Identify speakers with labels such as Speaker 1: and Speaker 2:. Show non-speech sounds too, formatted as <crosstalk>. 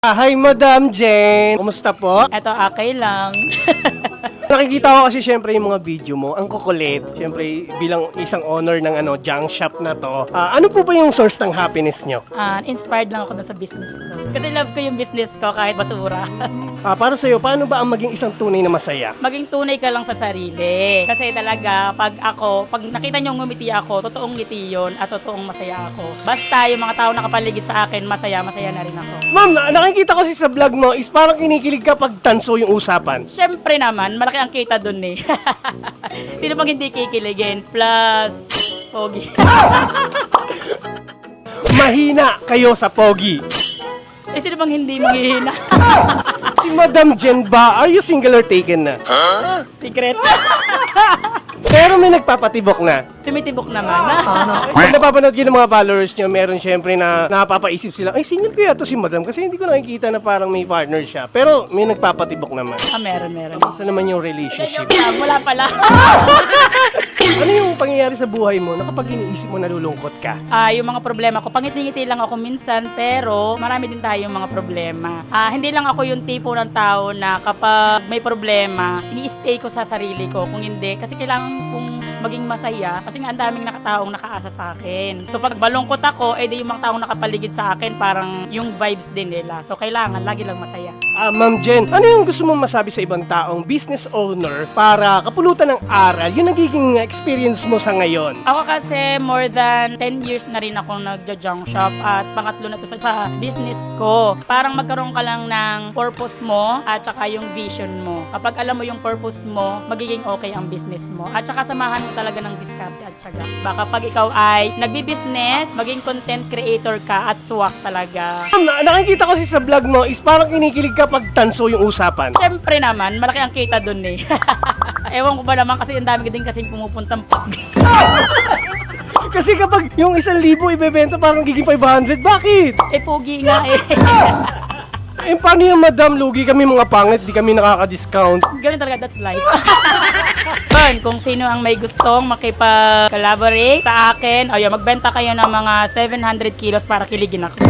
Speaker 1: Ah, Hi, Madam Jane. Kumusta po?
Speaker 2: Eto, okay lang. <laughs>
Speaker 1: Nakikita ko kasi syempre yung mga video mo, ang kukulit. Syempre bilang isang owner ng ano, junk shop na to. Ah, ano po ba yung source ng happiness nyo?
Speaker 2: Ah, inspired lang ako dun sa business ko. Kasi love ko yung business ko kahit basura. <laughs>
Speaker 1: Ah, para sa'yo, paano ba ang maging isang tunay na masaya?
Speaker 2: Maging tunay ka lang sa sarili. Kasi talaga, pag ako, pag nakita niyo ngumiti ako, totoong ngiti yun at totoong masaya ako. Basta yung mga tao nakapaligid sa akin, masaya, masaya na rin ako.
Speaker 1: Ma'am, na- nakikita ko kasi sa vlog mo is parang kinikilig ka pag tanso yung usapan.
Speaker 2: Siyempre naman, malaki ang kita dun eh. <laughs> Sino pang hindi kikiligin? Plus, pogi. <laughs>
Speaker 1: Mahina kayo sa pogi.
Speaker 2: eh, sino pang hindi manghihina? <laughs>
Speaker 1: Si Madam Jen ba, are you single or taken na?
Speaker 2: Secret.
Speaker 1: Pero may nagpapatibok na.
Speaker 2: Tumitibok naman. <laughs>
Speaker 1: Pag napapanood ko ng mga followers niya, meron syempre na napapaisip sila, ay, single kaya to si Madam? Kasi hindi ko nakikita na parang may partner siya. Pero may nagpapatibok naman.
Speaker 2: ah, meron, meron.
Speaker 1: Saan naman yung relationship?
Speaker 2: Wala pala. <laughs>
Speaker 1: Ano yung pangyayari sa buhay mo na kapag iniisip mo nalulungkot ka?
Speaker 2: Ah, yung mga problema ko, pangiti-ngiti lang ako minsan, pero marami din tayong mga problema. Ah, hindi lang ako yung tipo ng tao na kapag may problema, i-stay ko sa sarili ko. Kung hindi, kasi kailangan kong maging masaya kasi ang daming nakataong nakaasa sa akin. So pag balungkot ako, eh di yung mga taong nakapaligid sa akin, parang yung vibes din nila. So kailangan lagi lang masaya.
Speaker 1: Ah, Ma'am Jen, ano yung gusto mong masabi sa ibang taong business owner para kapulutan ng aral, yung nagiging experience mo sa ngayon?
Speaker 2: Ako kasi more than 10 years na rin ako nagja-junk shop at pangatlo na to sa, sa business ko. Parang magkaroon ka lang ng purpose mo at saka yung vision mo. Kapag alam mo yung purpose mo, magiging okay ang business mo. At saka samahan mo talaga ng diskarte at syaga. Baka pag ikaw ay nagbi-business, maging content creator ka at swak talaga.
Speaker 1: Na- nakikita ko kasi sa vlog mo is parang kinikilig ka pag tanso yung usapan.
Speaker 2: Siyempre naman, malaki ang kita dun eh. <laughs> Ewan ko ba naman kasi ang dami din kasing pumupuntang pog. <laughs>
Speaker 1: Kasi kapag yung isang libo ibebenta parang giging 500, bakit?
Speaker 2: eh, pogi nga eh. <laughs>
Speaker 1: Eh, paano yung madam? Lugi kami mga pangit, di kami nakaka-discount.
Speaker 2: Ganun talaga, that's life. Yun, kung sino ang may gustong makipag-collaborate sa akin, o yun, magbenta kayo ng mga 700 kilos para kiligin ako.